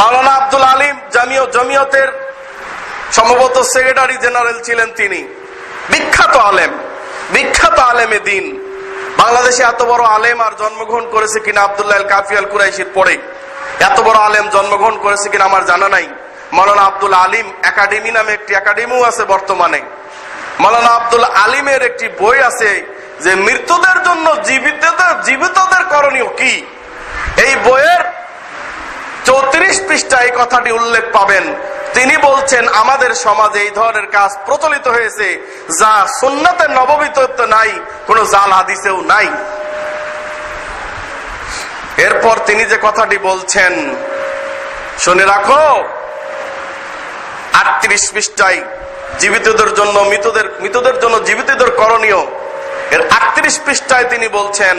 মাওলানা আব্দুল আলিম জামিয় জমিয়তের সম্ভবত secretary general ছিলেন তিনি। বিখ্যাত আলেম, বিখ্যাত আলেমে দিন। বাংলাদেশে এত বড় আলেম আর জন্মগ্রহণ করেছে কিনা আবদুল্লাহ কাফি আল কুরাইশির পরে। এত বড় আলেম জন্মগ্রহণ করেছে কিনা আমার জানা নাই। মৌলানা আব্দুল আলিম একাডেমি নামে একটি একাডেমিও আছে বর্তমানে। মৌলানা আব্দুল আলিমের একটি বই আছে যে মৃত্যুদের জন্য জীবিতদের জীবিতদের করণীয় কি? এই বইয়ের চৌত্রিশ পৃষ্ঠা এই কথাটি উল্লেখ পাবেন। তিনি বলছেন, আমাদের সমাজে এই ধরনের কাজ প্রচলিত হয়েছে, যা সুন্নতের নববিতত্ব নাই, কোন জাল হাদিসেও নাই। এরপর তিনি যে কথাটি বলছেন, শুনে রাখো, আটত্রিশ পৃষ্ঠায় জীবিতদের জন্য, মৃতদের মৃতদের জন্য জীবিতদের করণীয়। এর আটত্রিশ পৃষ্ঠায় তিনি বলছেন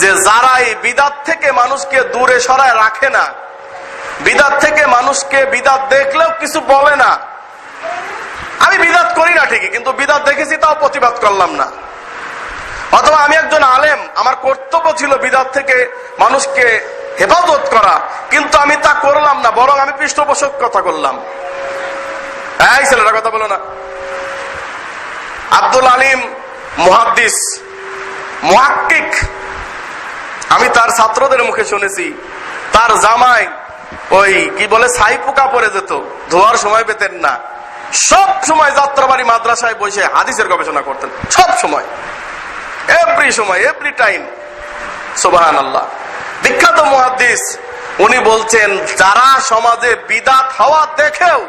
যে, যারা এই বিদাত থেকে মানুষকে দূরে সরায় রাখে না বিদাত থেকে মানুষকে বিদাত দেখলেও কিছু বলে না। আমি বিদাত করি না ঠিকই, কিন্তু বিদাত দেখেছি তাও প্রতিবাদ করলাম না। অথবা আমি একজন আলেম, আমার কর্তব্য ছিল বিদাত থেকে মানুষকে হেফাজত করা, কিন্তু আমি তা করলাম না, বরং আমি পৃষ্ঠপোষক কথা করলাম এই ছেলেটা কথা বলো না। আব্দুল আলিম মুহাদ্দিস, মুহাক্কিক। আমি তার ছাত্রদের মুখে শুনেছি, তার জামাই ওই, কি বলে, ছাই পোকা পরে যেত। ধোয়ার সময় পেতেন না। সব সময় যাত্রাবাড়ি মাদ্রাসায় বসে হাদিসের গবেষণা করতেন। সব সময়। এভরি সময় এভরি টাইম সোবাহান আল্লাহ বিখ্যাত মহাদিস উনি বলছেন, যারা সমাজে বিদাত হওয়া দেখেও,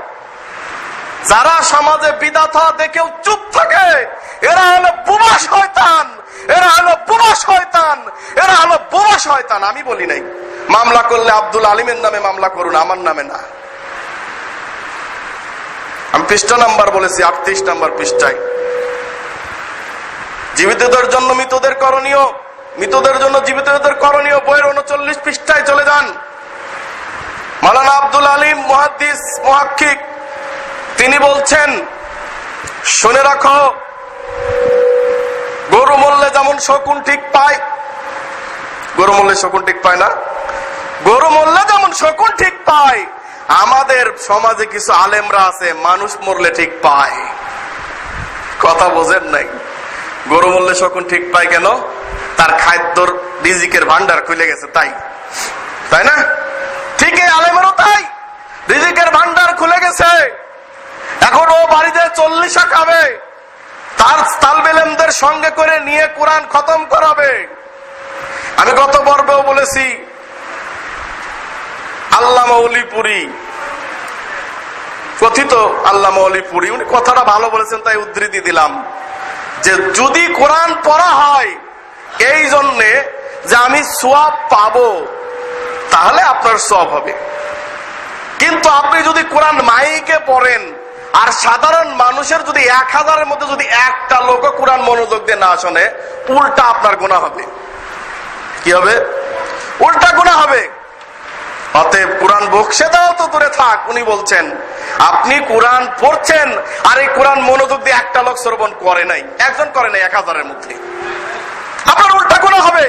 যারা সমাজে বিদাত হওয়া দেখেও চুপ থাকে, এরা হলো বুবা শয়তান। এরা হলো বুবা শয়তান। এরা হলো বুবা শয়তান। আমি বলি নাই। মামলা করলে আব্দুল আলিমের নামে মামলা করুন, আমার নামে না। আমি পৃষ্ঠা নাম্বার বলেছি, আটত্রিশ নাম্বার পৃষ্ঠায়। জীবিতদের জন্য মৃতদের করণীয়, মৃতদের জন্য জীবিতদের করণীয় বইয়ের উনচল্লিশ পৃষ্ঠায় চলে যান। মালানা আব্দুল আলিম, মহাদ্দিস মহাক্ষিক তিনি বলছেন, শুনে রাখো, গরু মূল্যে যেমন শকুন ঠিক পায়, গরু মূল্যে শকুন ঠিক পায় না গরু মূল্যে যেমন শকুন ঠিক পায়, আমাদের সমাজে কিছু আলেমরা আছে, মানুষ মরলে ঠিক পায়। কথা বোঝেন নাই? গরু মূল্যে শকুন ঠিক পায় কেন? তার খাদ্যর রিজিকের ভান্ডার খুলে গেছে, তাই। তাই না? ঠিক আলেমেরও তাই। রিজিকের ভান্ডার খুলে গেছে। এখন ও বাড়িতে চল্লিশা খাবে। তার তালবেলেমদের সঙ্গে করে নিয়ে কোরআন খতম করাবে। আমি গত পর্বেও বলেছি আল্লাহ মৌলিপুরি। কথিত আল্লাহ মৌলিপুরি। উনি কথাটা ভালো বলেছেন, তাই উদ্ধৃতি দিলাম। যে যদি কোরআন পড়া হয় এই জন্যে যে আমি সোয়াব পাবো, তাহলে আপনার সব হবে। কিন্তু আপনি যদি কোরআন মাইকে পড়েন, আর সাধারণ মানুষের যদি এক হাজারের মধ্যে যদি একটা লোক কোরআন মনোযোগ দিয়ে না শোনে, উল্টা আপনার গুণা হবে। কি হবে? উল্টা গুণা হবে। অতএব কোরআন বকশে দাও তো, দূরে থাক। উনি বলছেন, আপনি কোরআন পড়ছেন, আর এই কোরআন মনোযোগ দিয়ে একটা লোক শ্রবণ করে নাই। একজন করে নাই, এক হাজারের মধ্যে। আপনার উল্টা গুণা হবে?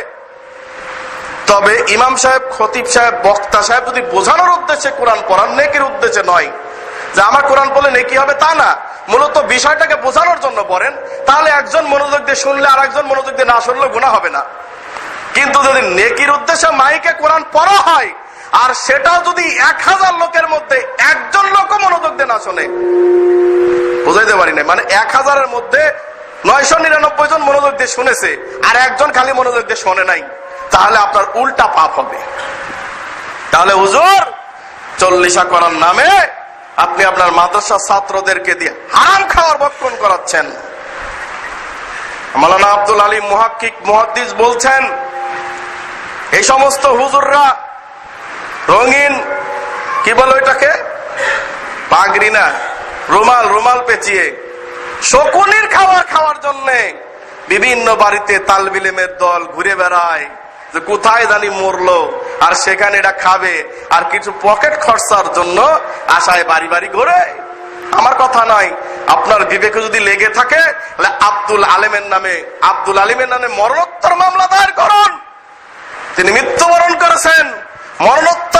তবে ইমাম সাহেব, খতিব সাহেব, বক্তা সাহেব যদি বোঝানোর উদ্দেশ্যে কোরআন পড়ান, নেকির উদ্দেশ্যে নয়। যে আমার কোরআন বলে নেকি হবে তা না। মূলত বিষয়টাকে বোঝানোর জন্য পড়েন তাহলে একজন মনোযোগ দিয়ে শুনলে আর একজন মনোযোগ দিয়ে না শুনলে গুণা হবে না। কিন্তু যদি নেকির উদ্দেশ্যে মাইকে কোরআন পড়া হয় আর সেটাও যদি এক হাজার লোকের মধ্যে একজন লোক মনোযোগ দিয়ে না শোনে, বুঝাইতে পারি না মানে এক হাজারের মধ্যে নয়শো নিরানব্বই জন মনোযোগ দিয়ে শুনেছে, আর একজন খালি মনোযোগ দিয়ে শোনে নাই। তাহলে আপনার উল্টা পাপ হবে। তাহলে হুজুর, চল্লিশা করার নামে আপনি আপনার মাদ্রাসা ছাত্রদেরকে দিয়ে হারাম খাওয়ার বক্ষণ করাচ্ছেন। মালানা আব্দুল আলী মুহাক্কিক, মুহাদ্দিস বলছেন, এই সমস্ত হুজুররা রঙিন, কি বলো এটাকে পাগড়ি না, রুমাল রুমাল পেঁচিয়ে, শকুনির খাবার খাওয়ার জন্য বিভিন্ন বাড়িতে তালবিলেমের দল ঘুরে বেড়ায় যে কোথায় জানি মরলো, আর সেখানে এটা খাবে, আর কিছু পকেট খরচার জন্য আশায় বাড়ি বাড়ি ঘুরে। আমার কথা নয়, আপনার বিবেকে যদি লেগে থাকে, তাহলে আব্দুল আলেমের নামে, আব্দুল আলিমের নামে মরণোত্তর মামলা দায়ের করুন। তিনি মৃত্যুবরণ করেছেন, মরণোত্তর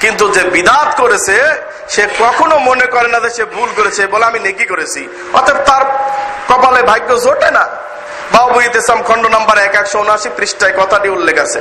কিন্তু যে বিদাত করেছে, সে কখনো মনে করে না যে সে ভুল করেছে বলে আমি নেকি করেছি। অর্থাৎ তার কপালে ভাগ্য জোটে না। বাবু ইতেসাম খন্ড নাম্বার এক, একশো উনআশি পৃষ্ঠায় কথাটি উল্লেখ আছে।